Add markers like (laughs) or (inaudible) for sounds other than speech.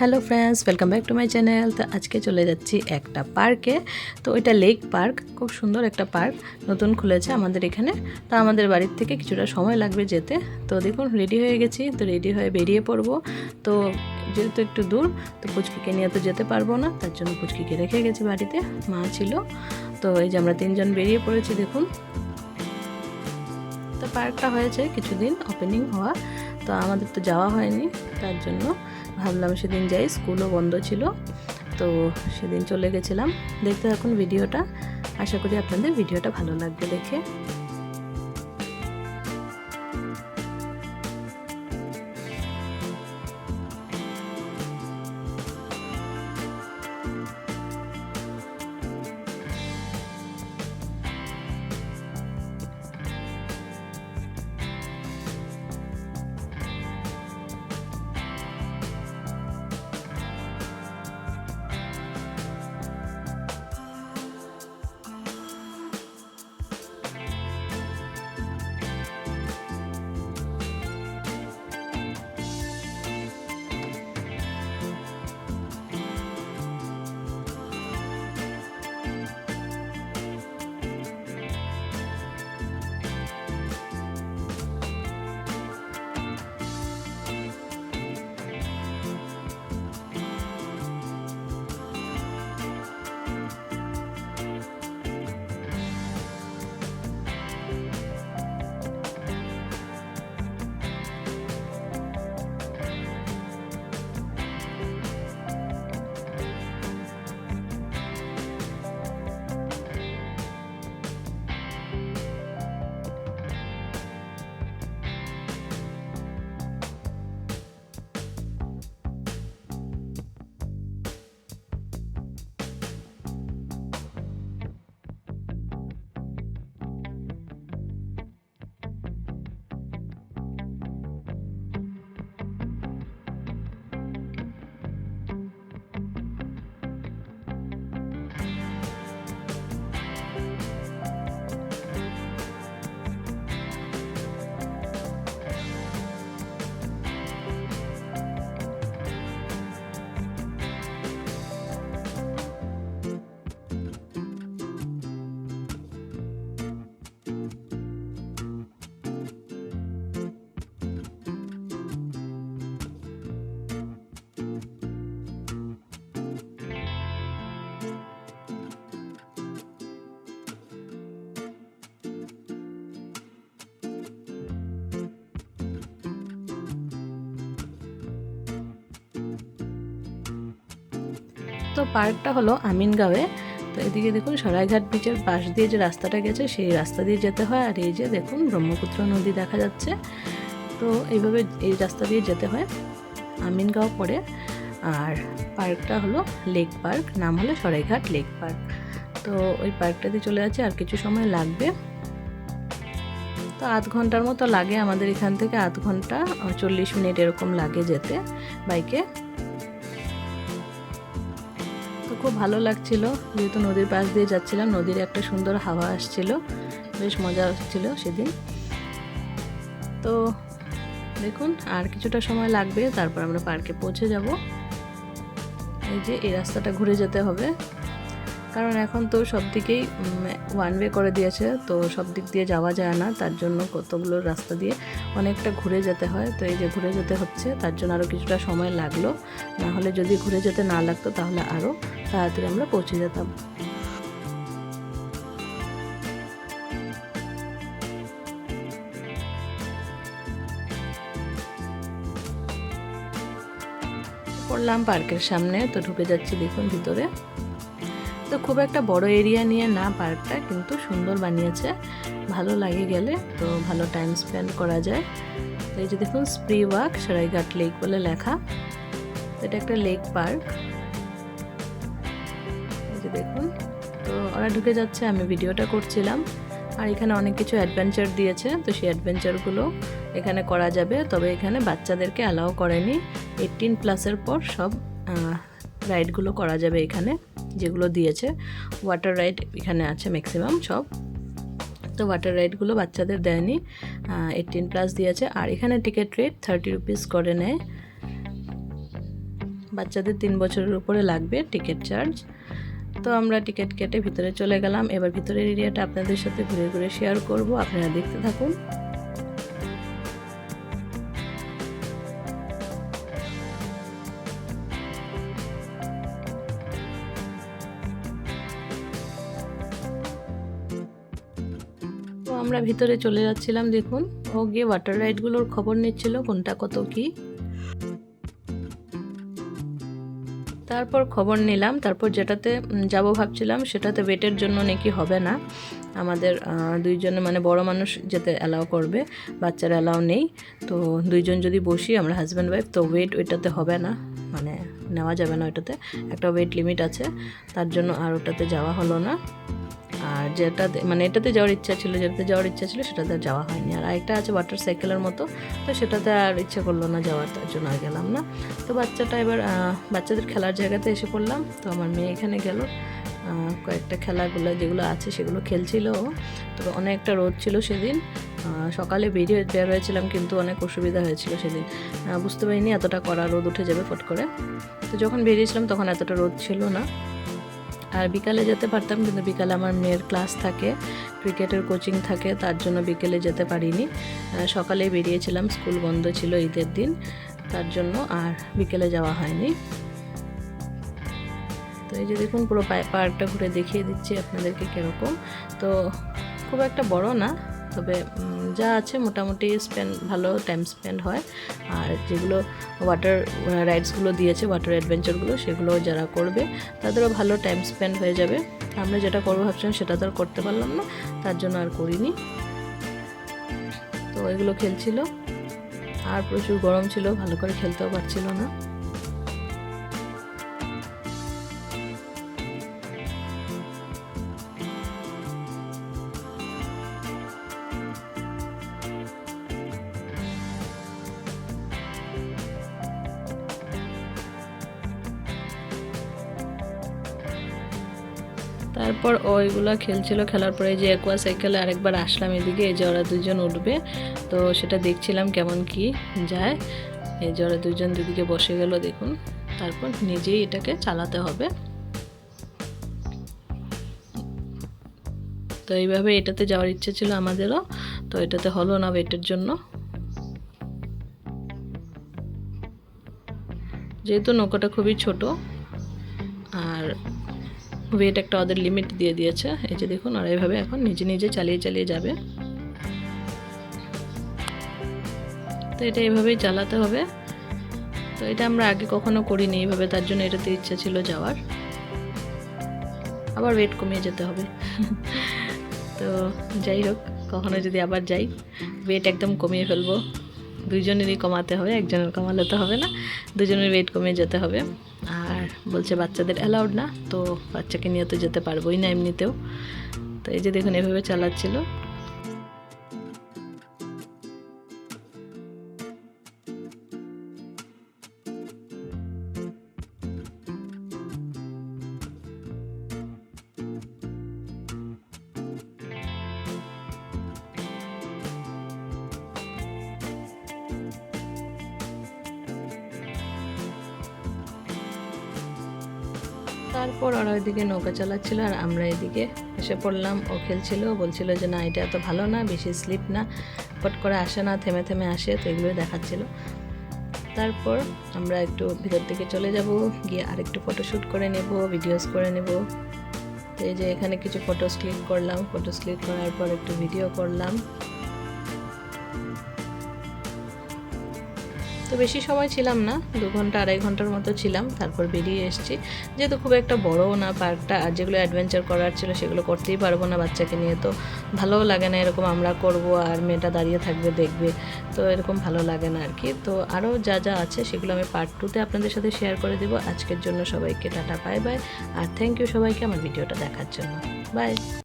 Hello friends welcome back to my channel তো আজকে চলে যাচ্ছি একটা পার্কে। তো এটা লেক পার্ক। খুব সুন্দর একটা পার্ক। নতুন খুলেছে আমাদের এখানে। তো আমাদের বাড়ির থেকে কিছুটা সময় লাগবে যেতে। তো দেখুন রেডি হয়ে গেছি। তো রেডি হয়ে বেরিয়ে পড়ব। তো যেহেতু একটু দূর, তো পুচকিকে নিয়ে তো যেতে পারব না। তার জন্য পুচকিকে রেখে গেছি বাড়িতে। মা ছিল। তো এই যে আমরা তিনজন বেরিয়ে পড়েছি, দেখুন। তো পার্কটা হয়েছে কিছুদিন ওপেনিং হওয়া। তো আমাদের তো যাওয়া হয়নি, তার জন্য। ভাবলাম সেদিন যাই, স্কুলও বন্ধ ছিল, তো সেদিন চলে গেছিলাম। দেখতে এখন ভিডিওটা। আশা করি আপনাদের ভিডিওটা ভালো লাগবে দেখে। তো পার্কটা হলো আমিনগাঁওয়ে। তো এদিকে দেখুন সরাইঘাট বিচের পাশ দিয়ে যে রাস্তাটা গেছে, সেই রাস্তা দিয়ে যেতে হয়। আর এই যে দেখুন ব্রহ্মপুত্র নদী দেখা যাচ্ছে। তো এইভাবে এই রাস্তা দিয়ে যেতে হয় আমিনগাঁও পড়ে আর পার্কটা হলো লেক পার্ক, নাম হলো সরাইঘাট লেক পার্ক। তো ওই পার্কটাতে চলে যাচ্ছে, আর কিছু সময় লাগবে। তো আধ ঘণ্টার মতো লাগে আমাদের এখান থেকে, আধ ঘণ্টা, চল্লিশ মিনিট এরকম লাগে যেতে বাইকে। খুব ভালো লাগছিল। যেহেতু নদীর পাশ দিয়ে যাচ্ছিলাম, নদীর একটা সুন্দর হাওয়া আসছিল। বেশ মজা হচ্ছিল সেদিন। তো দেখুন, আর কিছুটা সময় লাগবে, তারপর আমরা পার্কে পৌঁছে যাব। এই যে, এই রাস্তাটা ঘুরে যেতে হবে। কারণ এখন তো সব দিকেই ওয়ান ওয়ে করে দিয়েছে, তো সব দিক দিয়ে যাওয়া যায় না, তার জন্য কতগুলো রাস্তা দিয়ে অনেকটা ঘুরে যেতে হয়। তো এই যে ঘুরে যেতে হচ্ছে, তার জন্য আরও কিছুটা সময় লাগল। না হলে যদি ঘুরে যেতে না লাগতো, তাহলে আরও তাড়াতাড়ি আমরা পৌঁছে যেতাম। পড়লাম পার্কের সামনে, তো ঢুকে যাচ্ছি দেখুন ভিতরে। তো খুব একটা বড় এরিয়া নিয়ে না পার্কটা, কিন্তু সুন্দর বানিয়েছে। ভালো লাগে গেলে তো ভালো টাইম স্পেন্ড করা যায়। তো এই যে দেখুন স্প্রি ওয়াক সরাইঘাট লেক বলে লেখা। এটা একটা লেক পার্ক এই যে দেখুন, তো ওরা ঢুকে যাচ্ছে, আমি ভিডিওটা করছিলাম। আর এখানে অনেক কিছু অ্যাডভেঞ্চার দিয়েছে, তো সেই অ্যাডভেঞ্চারগুলো এখানে করা যাবে। তবে এখানে বাচ্চাদেরকে অ্যালাউ করেনি। এইটিন প্লাসের পর সব রাইডগুলো করা যাবে এখানে। যেগুলো দিয়েছে ওয়াটার রাইড এখানে আছে ম্যাক্সিমাম সব। তো ওয়াটার রাইডগুলো বাচ্চাদের দেয়নি এইটিন প্লাস দিয়েছে। আর এখানে টিকিট রেট থার্টি রুপিস করে নেয়। বাচ্চাদের তিন বছরের উপরে লাগবে টিকিট চার্জ তো আমরা টিকিট কেটে ভিতরে চলে গেলাম। এবার ভিতরের এরিয়াটা আপনাদের সাথে ঘুরে ঘুরে শেয়ার করব। আপনারা দেখতে থাকুন। আমরা ভিতরে চলে যাচ্ছিলাম, দেখুন। ও গিয়ে ওয়াটার রাইডগুলোর খবর নিচ্ছিল, কোনটা কত কি। তারপর খবর নিলাম, তারপর যেটাতে যাব ভাবছিলাম, সেটাতে ওয়েটের জন্য নাকি হবে না। আমাদের দুইজনে মানে বড় মানুষ যেতে অ্যালাউ করবে, বাচ্চার অ্যালাউ নেই। তো দুইজন যদি বসি, আমরা হাজব্যান্ড ওয়াইফ তো ওয়েট ওইটাতে হবে না। মানে নেওয়া যাবে না ওইটাতে। একটা ওয়েট লিমিট আছে, তার জন্য আর ওটাতে যাওয়া হলো না। আর যেটাতে মানে এটাতে যাওয়ার ইচ্ছা ছিল, যেটাতে যাওয়ার ইচ্ছা ছিল সেটাতে আর যাওয়া হয়নি। আর আরেকটা আছে ওয়াটার সাইকেলের মতো, তো সেটাতে আর ইচ্ছে করল না যাওয়ার, তার জন্য আর গেলাম না। তো বাচ্চাটা এবার বাচ্চাদের খেলার জায়গাতে এসে পড়লাম। তো আমার মেয়ে এখানে গেল। কয়েকটা খেলাগুলো যেগুলো আছে সেগুলো খেলছিল তো অনেকটা রোদ ছিল সেদিন। সকালে বেরিয়ে বের হয়েছিলাম কিন্তু অনেক অসুবিধা হয়েছিল সেদিন। বুঝতে পারিনি এতটা করা রোদ উঠে যাবে ফট করে। তো যখন বেরিয়েছিলাম তখন এতটা রোদ ছিল না। আর বিকালে যেতে পারতাম, কিন্তু বিকালে আমার মেয়ের ক্লাস থাকে, ক্রিকেটের কোচিং থাকে, তার জন্য বিকেলে যেতে পারিনি। সকালে বেরিয়েছিলাম স্কুল বন্ধ ছিল ঈদের দিন, তার জন্য আর বিকেলে যাওয়া হয়নি। তো এই যে দেখুন, পুরো পার্কটা ঘুরে দেখিয়ে দিচ্ছি আপনাদেরকে কীরকম। তো খুব একটা বড় না তবে যা আছে মোটামুটি স্পেন্ড ভালো টাইম স্পেন্ড হয়। আর যেগুলো ওয়াটার রাইডসগুলো দিয়েছে ওয়াটার অ্যাডভেঞ্চারগুলো সেগুলো যারা করবে, তাদেরও ভালো টাইম স্পেন্ড হয়ে যাবে। আমরা যেটা করব ভাবছিলাম, সেটা তো আর করতে পারলাম না, তার জন্য আর করিনি। তো এগুলো খেলছিল। আর প্রচুর গরম ছিল, ভালো করে খেলতেও পারছিল না। তারপর ওইগুলো খেলছিল, খেলার পরে যে একোয়া সাইকেলে আরেকবার আসলাম এদিকে, এই যে ওরা দুজন উঠবে। তো সেটা দেখছিলাম কেমন কি যায়। এই যে ওরা দুজন দুদিকে বসে গেল, দেখুন। তারপর নিজেই এটাকে চালাতে হবে। তো এইভাবে এটাতে যাওয়ার ইচ্ছে ছিল আমাদেরও। তো এটাতে হলো না ওয়েটের জন্য। যেহেতু নৌকাটা খুবই ছোট, আর ওয়েট একটা ওদের লিমিট দিয়ে দিয়েছে। এই যে দেখুন, আর এইভাবে এখন নিজে নিজে চালিয়ে চালিয়ে যাবে। তো এটা এইভাবেই চালাতে হবে। তো এটা আমরা আগে কখনো করিনি এইভাবে তার জন্য এটাতে ইচ্ছা ছিল যাওয়ার। আবার ওয়েট কমিয়ে যেতে হবে। (laughs) তো যাই হোক, কখনো যদি আবার যাই ওয়েট একদম কমিয়ে ফেলব। দুজনেরই কমাতে হবে, একজনের কমালে তো হবে না। দুজনের ওয়েট কমিয়ে যেতে হবে। বলছে বাচ্চাদের অ্যালাউড না, তো বাচ্চাকে নিয়ে তো যেতে পারবোই না এমনিতেও। তো এই যে দেখুন, এভাবে চালাচ্ছিল। তারপর ওরা ওইদিকে নৌকা চালাচ্ছিল আর আমরা এদিকে এসে পড়লাম। ও খেলছিল বলছিল যে, না, এটা এত ভালো না, বেশি স্লিপ না। ফট করে আসে না, থেমে থেমে আসে। তো এগুলোই দেখাচ্ছিল। তারপর আমরা একটু ভিতর দিকে চলে যাব, গিয়ে আরেকটু ফটোশ্যুট করে নেব ভিডিওস করে নেব। এই যে এখানে কিছু ফটোস ক্লিক করলাম। ফটোস ক্লিক করার পর একটু ভিডিও করলাম। তো বেশি সময় ছিলাম না, দু ঘণ্টা আড়াই ঘণ্টার মতো ছিলাম, তারপর বেরিয়ে এসেছি। যেহেতু খুব একটা বড়ও না পার্কটা, আর যেগুলো অ্যাডভেঞ্চার করার ছিল সেগুলো করতেই পারব না বাচ্চাকে নিয়ে, তো ভালোও লাগে না এরকম আমরা করব আর মেয়েটা দাঁড়িয়ে থাকবে, দেখবে, তো এরকম ভালো লাগে না আর কি তো আরও যা যা আছে সেগুলো আমি পার্ট টুতে আপনাদের সাথে শেয়ার করে দেবো। আজকের জন্য সবাইকে টাটা বাই বাই আর থ্যাংক ইউ সবাইকে আমার ভিডিওটা দেখার জন্য। বাই